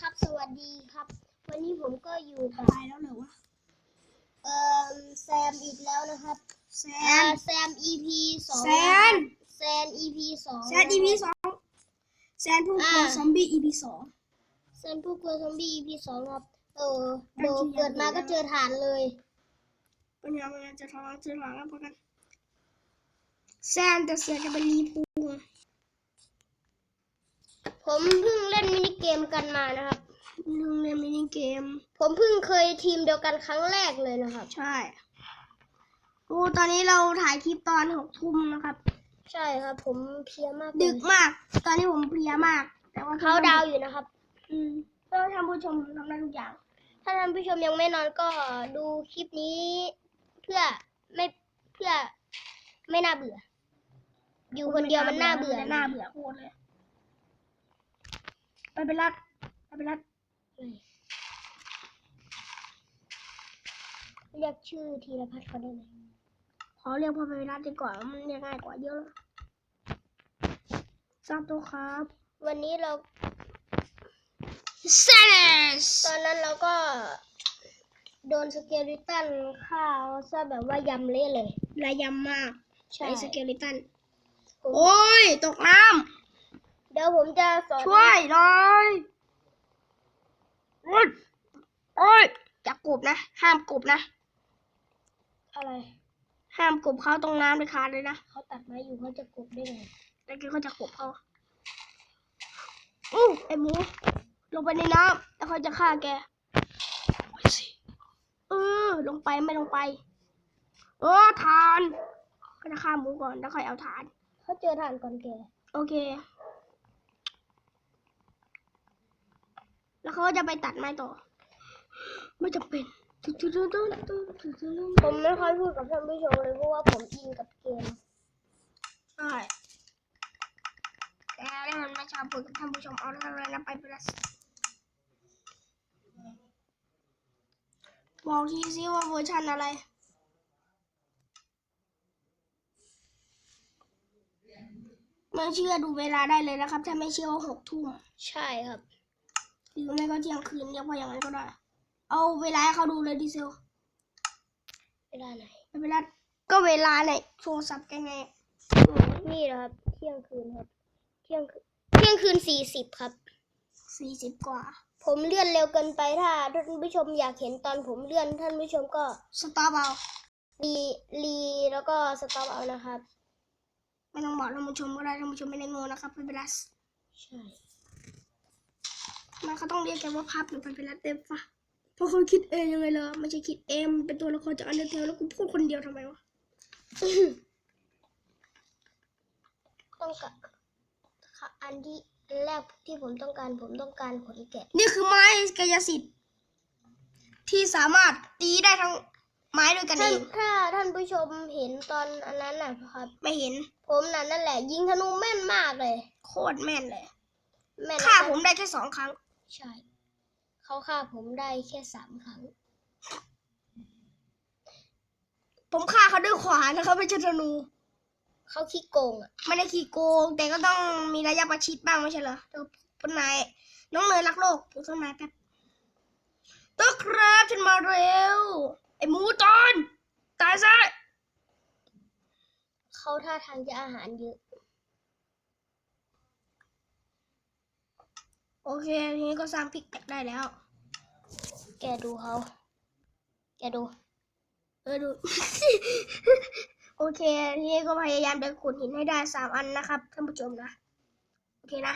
ครับ สวัสดีครับ วันนี้ผมก็อยู่กับตายแล้วเหรอวะเอ่อแซมอีกแล้วนะครับแซอ่านแซม EP สองแซนแซน EP สองแซน EP สองแซนผู้กลัวซอมบี้ EP สองแซนผู้กลัวซอมบี้ EP สองครับเออมันโดคือเกิดมายังไงก็เจอฐานเลยปัญญาปัญญาจะทำจะหลังแล้วพอกันแซนแต่เสียจะเป็นรีพูไง ผมเพิ่งเล่นมินิเกมกันมานะครับลืมเล่นมินิเกม ผมเพิ่งเคยทีมเดียวกันครั้งแรกเลยนะครับ ใช่โอ้ตอนนี้เราถ่ายคลิปตอนหกทุ่มนะครับ ใช่ครับ ผมเพลียมากเลยดึกมาก ตอนนี้ผมเพลียมาก แต่ว่าเขาดาวน์อยู่นะครับ อืมเพื่อทำผู้ชมทำได้ทุกอย่าง ถ้าท่านผู้ชมยังไม่นอนก็ดูคลิปนี้ เพื่อไม่เพื่อไม่น่าเบื่อ อยู่คนเดียวมันน่าเบื่อน่าเบื่อโคตรเลย ไปไปรัดไปไปรัดเรียกชื่อธีรพัฒน์เขาได้ไหมขอเรียกพ่อไปรัดดีกว่ามันเรียกง่ายกว่าเยอะเลยซาโตครับ วันนี้เราเซสตอนนั้นเราก็โดนสเกลิตันฆ่าซะแบบว่ายำเละเลย ระยำมาก ใช่ไอสเกลิตันผมโอ้ย ตกน้ เดี๋ยวผมจะสอนำช่วยหน่อยโอ้ยโอ้ยจับกบนะ ห้ามกบนะ อะไรห้ามกบเขาตรงน้ำเลยขาดเลยนะเขาตัดไม้อยู่เขาจะกบได้ไงแล้วแกก็จะกบเขาอู้ไอหมู ลงไปในน้ำแล้วเขาจะฆ่าแกเออลงไปไม่ลงไป เออทานเขาจะฆ่าหมูก่อนแล้วค่อยเอาทาน เขาเจอฐานก่อนแก โอเค แล้วเขาก็จะไปตัดไม้ต่อ ไม่จำเป็น ผมไม่ค่อยพูดกับท่านผู้ชมเลยเพราะว่าผมอินกับเกมใช่แต่แล้วมันไม่ชอบพูดกับท่านผู้ชมเอาแล้วอะไรนะไปไปละบอกทีซิว่าเวอร์ชันอะไรไม่เชื่อดูเวลาได้เลยนะครับ ถ้าไม่เชื่อว่าหกทุ่มใช่ครับ หรือไม่ก็เที่ยงคืนเรียกว่าอย่างนั้นก็ได้ เอาเวลาให้เขาดูเลยดีเซล เวลาไหนไม่เป็นไรก็เวลาในโทรศัพท์แกไง นี่นะครับ เที่ยงคืนครับ เที่ยงคืนเที่ยงคืนสี่สิบครับ สี่สิบกว่า ผมเลื่อนเร็วเกินไปถ้าท่านผู้ชมอยากเห็นตอนผมเลื่อนท่านผู้ชมก็สต็อปเอารีรีแล้วก็สต็อปเอานะครับ ไม่ต้องบอกท่านผู้ชมก็ได้ท่านผู้ชมไม่ได้โง่นะครับไม่เป็นไรใช่ มันเขาต้องเรียกแกว่าพับหรือเป็นไรเต็มปะเพราะเขาคิดเองยังไงเลยไม่ใช่คิดเองมันเป็นตัวละครจากอันเดอร์เทลแล้วกูพูดคนเดียวทำไมวะต้องการค่ะอันที่อันแรกที่ผมต้องการผมต้องการขนแกะนี่คือไม้กายสิทธิ์ที่สามารถตีได้ทั้งไม้ด้วยกันเอท่านงถ้าท่านผู้ชมเห็นตอนอันนั้นน่ะครับ ไม่เห็น ผมนั่นนั่นแหละ ยิงธนูแม่นมากเลย โคตรแม่นเลยแม่นฆ่าแล้วก็ผมได้แค่สองครั้ง ใช่ เขาฆ่าผมได้แค่สามครั้ง ผมฆ่าเขาด้วยขวานนะครับไม่ใช่ธนูเขาขี้โกงอะไม่ได้ขี่โกง แต่ก็ต้องมีระยะประชิดบ้างไม่ใช่เหรอเออต้นไม้น้องเนยรักโลกปลูกต้นไม้แป๊บต้นครับฉันมาเร็ว ไอ้หมูจอนตายซะเขาท่าทางจะอาหารเยอะ อเคทีนี้ก็สร้างพิกแตกได้แล้ว แกดูเขา แกดู เออดู โอเค ทีนี้ก็พยายามจะขุดหินให้ได้สามอันนะครับท่านผู้ชมนะ โอเคนะ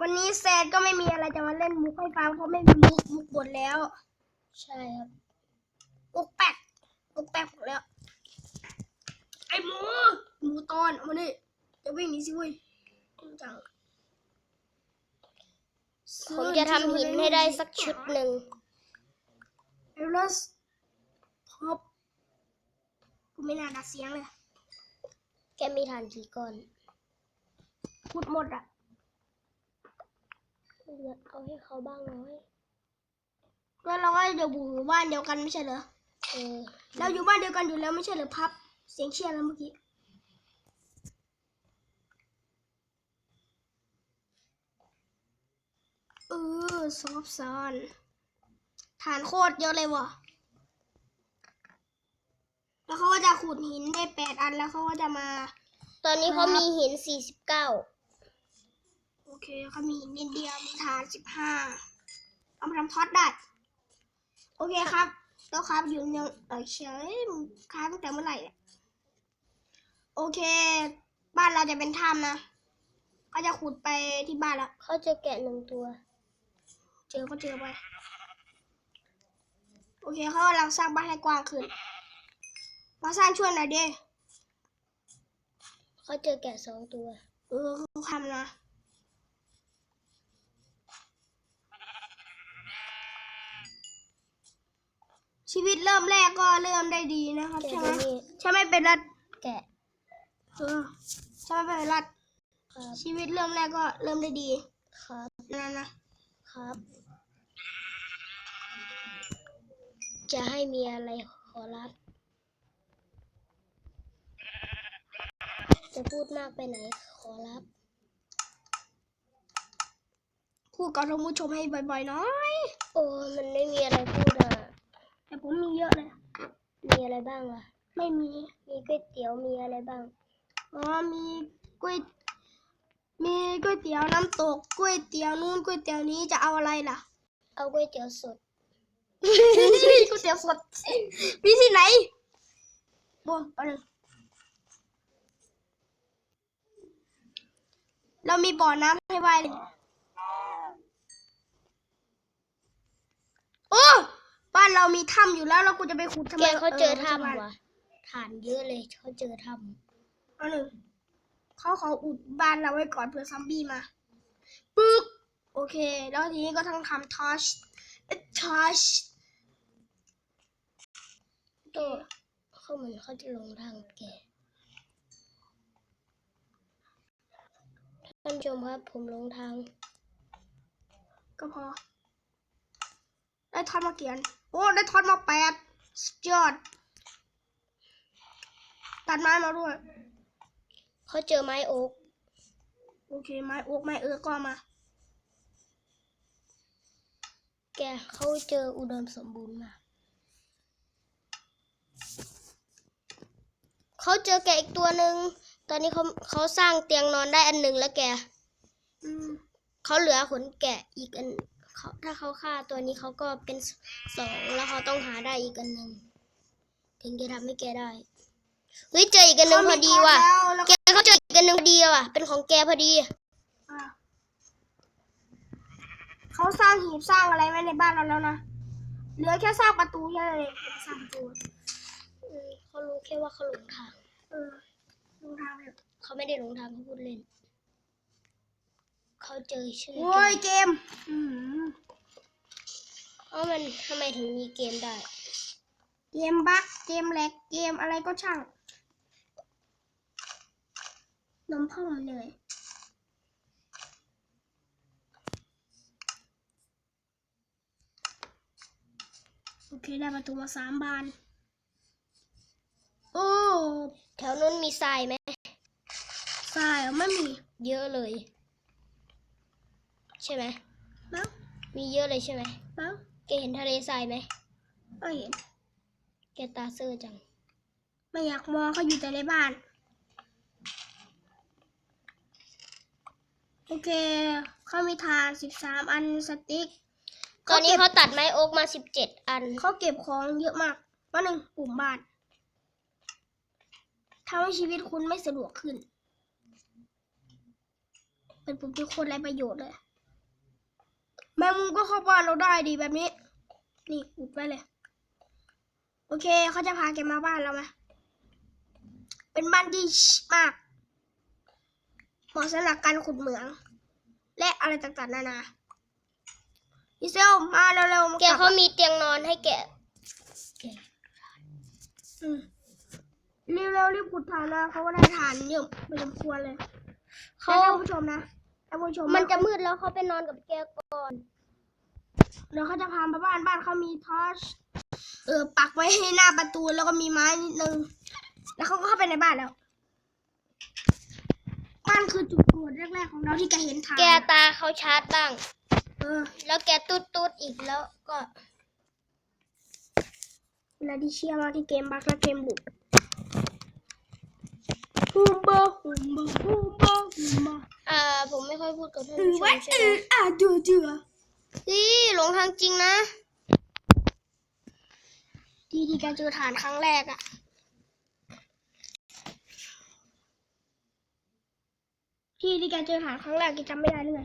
วันนี้แซดก็ไม่มีอะไรจะมาเล่นมุกให้ฟังเพราะไม่มีมุกมุกหมดแล้ว ใช่ครับมุกแปลกมุกแปลกหมดแล้ว ไอ้หมูหมูตอนเอามาดิจะวิ่งหนีสิเว้ยจัง ผมจะทำหินให้ได้สักชุดหนึ่งเอลสพบกูไม่น่าดัดเสียงเลย แกมีฐานกี่ก้อน พูดหมดอะเหลือเอาให้เขาบ้างน้อยก็เราก็อยู่หมู่บ้านเดียวกันไม่ใช่เหรอ เออ เราอยู่บ้านเดียวกันอยู่แล้วไม่ใช่เหรอพับ เสียงเชียร์แล้วเมื่อกี้ ออซอฟซอนฐานโคตรเยอะเลยว่ะแล้วเขาก็จะขุดหินได้แปดอันแล้วเขาก็จะมา ตอนนี้เขามีหินสี่สิบเก้าโอเคเขามีหินนิดเดียวมีฐานสิบห้าเอามาทำท็อตได้ โอเคครับแล้วครับอยู่ยังเออเฉยมึงค้างตั้งแต่เมื่อไหร่เนี่ยโอเค บ้านเราจะเป็นถ้ำนะ ก็จะขุดไปที่บ้านแล้วเขาเจอแกะหนึ่งตัว เจอก็เจอไป โอเคเขากำลังสร้างบ้านให้กว้างขึ้น มาสร้างช่วยหน่อยดิเขาเจอแกะสองตัว เออเขาทำนะชีวิตเริ่มแรกก็เริ่มได้ดีนะครับแกะใช่ไหมตัวนี้ใช่ไหมเป็นรัดแกะเออใช่ไหมเป็นรัดครับชีวิตเริ่มแรกก็เริ่มได้ดีครับนั่นนะ ครับ จะให้มีอะไรขอรับ จะพูดมากไปไหนขอรับ พูดกับท่านผู้ชมให้บ่อยๆหน้อย โอ้มันไม่มีอะไรพูดอะ แต่ผมมีเยอะเลย มีอะไรบ้างล่ะ ไม่มี มีก๋วยเตี๋ยวมีอะไรบ้าง อ๋อ มีก๋วย มีก๋วยเตี๋ยวน้ำตกก๋วยเตี๋ยวนู่นก๋วยเตี๋ยวนี้จะเอาอะไรล่ะ เอาก๋วยเตี๋ยวสด ก๋วยเตี๋ยวสดมีที่ไหนโบเอาหนึ่งเรามีบ่อน้ำให้ว่ายเลยโอ้บ้านเรามีถ้ำอยู่แล้วเรากูจะไปขุดทำไมแกเขาเจอสบายถ้ำว่ะฐานเยอะเลยเขาเจอถ้เอาหนึ่ง เขาขออุดบ้านเราไว้ก่อนเผื่อซัมบี้มาปึ๊กโอเค แล้วทีนี้ก็ต้องทำทอชทอชตัวเขาเหมือนเขาจะลงทางแกท่านผู้ชมครับผมลงทาง ก็พอ ได้ทอดมาเกียน โอ้ ได้ทอดมาแปดสุดยอดตัดไม้มาด้วย เขาเจอไม้โอ๊กโอเคไม้โอ๊กไม้เออก็เอามา แกเขาเจออุดมสมบูรณ์มากเขาเจอแกะอีกตัวหนึ่งตอนนี้เขาเขาสร้างเตียงนอนได้อันหนึ่งแล้วแกอืมเขาเหลือขนแกะอีกอันเขาถ้าเขาฆ่าตัวนี้เขาก็เป็นสองแล้วเขาต้องหาได้อีกอันหนึ่งถึงจะทำให้แกได้ เฮ้ยเจออีกอันหนึ่งพอดีว่ะเขามีทอดแล้วแกเขาเจออีกอันหนึ่งพอดีว่ะ เป็นของแกพอดีอะเขาสร้างหีบสร้างอะไรไว้ในบ้านเราแล้วนะ เหลือแค่สร้างประตูแค่นั้นเองสร้างประตูอืมเขารู้แค่ว่าเขาหลงทางเออดูทางแบบเขาไม่ได้หลงทางเขาพูดเล่น เขาเจอชื่อโอ้ยเกม อืมเอ้ามันทำไมถึงมีเกมได้ เกมบั๊กเกมแหลกเกมอะไรก็ช่าง นมพ่อมันเหนื่อยโอเคได้ประตูมาสามบาน โอ้ แถวนู้นมีทรายไหมสายไม่มี เยอะเลย ใช่ไหมมั้งมีเยอะเลยใช่ไหมมั้งแกเห็นทะเลทรายไหมไม่เห็น แกตาเซอร์จัง ไม่อยากมองเขาอยู่แต่ในบ้าน โอเค เขามีทานสิบสามอันสติ๊ก ตอนนี้เขาตัดไม้โอ๊กมาสิบเจ็ดอัน เขาเก็บของเยอะมากว่าหนึ่งปุ่มบ้านทำให้ชีวิตคุณไม่สะดวกขึ้น เป็นปุ่มที่โคตรไรประโยชน์เลย แมงมุมก็เข้าบ้านเราได้ดีแบบนี้ นี่อุดไว้เลย โอเค เขาจะพาแกมาบ้านเราไหมเป็นบ้านที่ชิมาก เหมาะสำหรับการขุดเหมือง และอะไรต่างๆนานาดิเซลมาเร็วๆมาแกลับเขามีเตียงนอนให้แกอืมรีบเร็วรีบขุดฐานนะเขาก็ได้ฐานเยอะพอสมควรเลยเขาแล้วท่านผู้ชมนะท่านผู้ชมมันจะมืดแล้วเขาไปนอนกับแกก่อนเดี๋ยวเขาจะพามาบ้านบ้านเขามีทอชเออปักไว้ให้หน้าประตูแล้วก็มีไม้นิดนึง แล้วเขาก็เข้าไปในบ้านแล้วบ้านคือจุดตรวจแรกๆของเราที่แกเห็นฐานแกตาเขาชาร์จบ้าง เออแล้วแกตุ๊ดตุ๊ดอีกแล้วก็เวลาที่เชียร์มาที่เกมบักและเกมบุกฮูมบาฮูมบาฮูมบาฮูมบาอ่าผมไม่ค่อยพูดกับท่านอือผู้ชวัมดใช่อืไหมออะดูเจือนี่หลงทางจริงนะ ที่ที่แกเจอฐานครั้งแรกอะ ที่ที่แกเจอฐานครั้งแรกแกจำไม่ได้หรือไง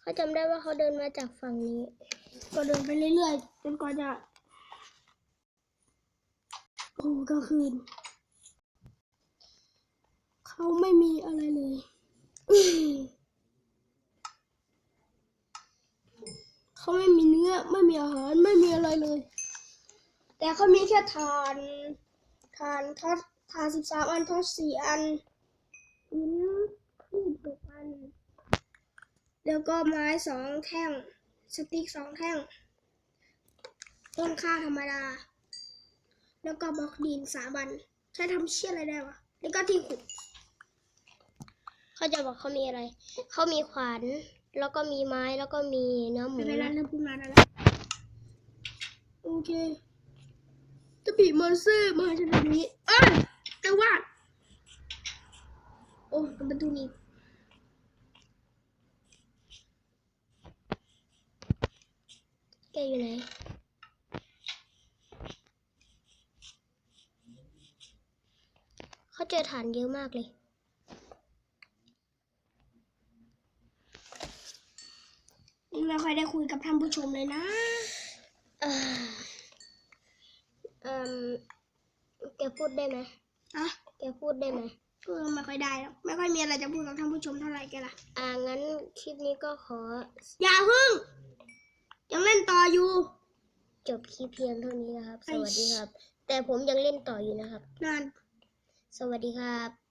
เขาจำได้ว่าเขาเดินมาจากฝั่งนี้ ก็เดินไปเรื่อยๆจนกว่าจะโอ้กลางคืน เขาไม่มีอะไรเลยเขาไม่มี เนื้อไม่มีอาหารไม่มีอะไรเลย แต่เขามีแค่ฐานฐานทอดฐานสิบสามอันทอดสี่อันหินครีบหกอัน แล้วก็ไม้สองแท่ง สติ๊กสองแท่ง ต้นข้าวธรรมดา แล้วก็บล็อกดินสามอัน ใช้ทำเชี่ยอะไรได้วะ แล้วก็ที่ขุด เขาจะบอกเขามีอะไร เขามีขวาน แล้วก็มีไม้แล้วก็มีเนื้อหมูไม่เป็นไรเริ่มพูดมาแล้วนะโอเคจะบีมอนสเตอร์มาจะแบบนี้ เอ้ยแต่ว่าโอ้เป็นประตูนี้แกอยู่ไหนเขาเจอฐานเยอะมากเลย ไม่ค่อยได้คุยกับท่านผู้ชมเลยนะเอ่อเอ่มแกพูดได้ไหมอะแกพูดได้ไหมก็ไม่ค่อยได้หรอกไม่ค่อยมีอะไรจะพูดกับท่านผู้ชมเท่าไหร่แกล่ะ อ่างั้นคลิปนี้ก็ขอ อย่าพึ่งยังเล่นต่ออยู่ จบคลิปเพียงเท่านี้นะครับไอ้สวัสดีครับ แต่ผมยังเล่นต่ออยู่นะครับนานสวัสดีครับ